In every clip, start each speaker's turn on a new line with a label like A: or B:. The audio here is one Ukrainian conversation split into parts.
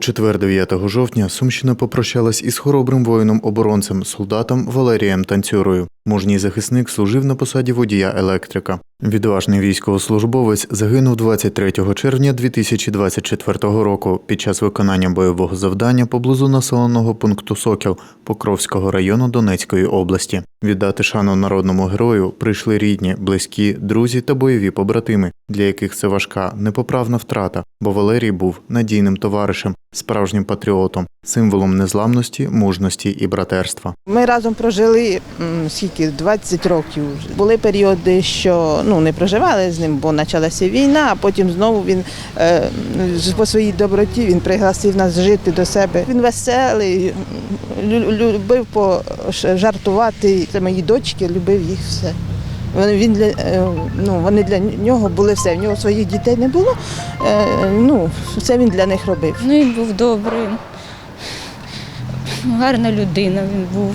A: четвер, 9 жовтня, Сумщина попрощалась із хоробрим воїном-оборонцем, солдатом Валерієм Танцюрою. Мужній захисник служив на посаді водія електрика. Відважний військовослужбовець загинув 23 червня 2024 року під час виконання бойового завдання поблизу населеного пункту Сокіл Покровського району Донецької області. Віддати шану народному герою прийшли рідні, близькі, друзі та бойові побратими, для яких це важка, непоправна втрата, бо Валерій був надійним товаришем, справжнім патріотом, символом незламності, мужності і братерства.
B: Ми разом прожили скільки 20 років. Були періоди, що ну не проживали з ним, бо почалася війна. А потім знову він е, по своїй доброті він пригласив нас жити до себе. Він веселий, любив по ш- жартувати. Це мої дочки, любив їх все. Вони він для е, ну вони для нього були все. В нього своїх дітей не було. Е, ну це він для них робив.
C: Ну, він був добрий, гарна людина він був,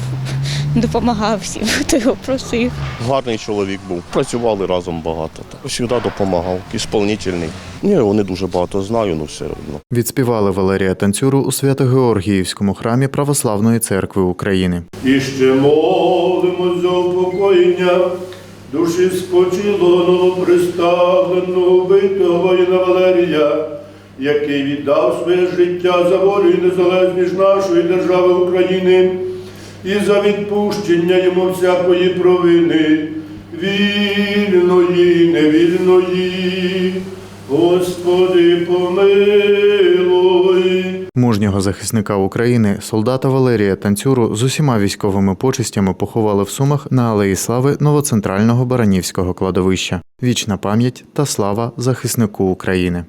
C: допомагав всім, хто його просив.
D: Гарний чоловік був. Працювали разом багато. Завжди допомагав, ісполнительний. Ні, вони дуже багато знаю, ну все одно.
A: Відспівали Валерія Танцюру у Свято-Георгіївському храмі Православної церкви України.
E: І ще молимо за упокоєння душі спочилого приставленого вбитого воїна Валерія, який віддав своє життя за волю і незалежність нашої держави України і за відпущення йому всякої провини, вільної, невільної. Господи, помилуй.
A: Мужнього захисника України, солдата Валерія Танцюру з усіма військовими почестями поховали в Сумах на Алеї Слави новоцентрального Баранівського кладовища. Вічна пам'ять та слава захиснику України.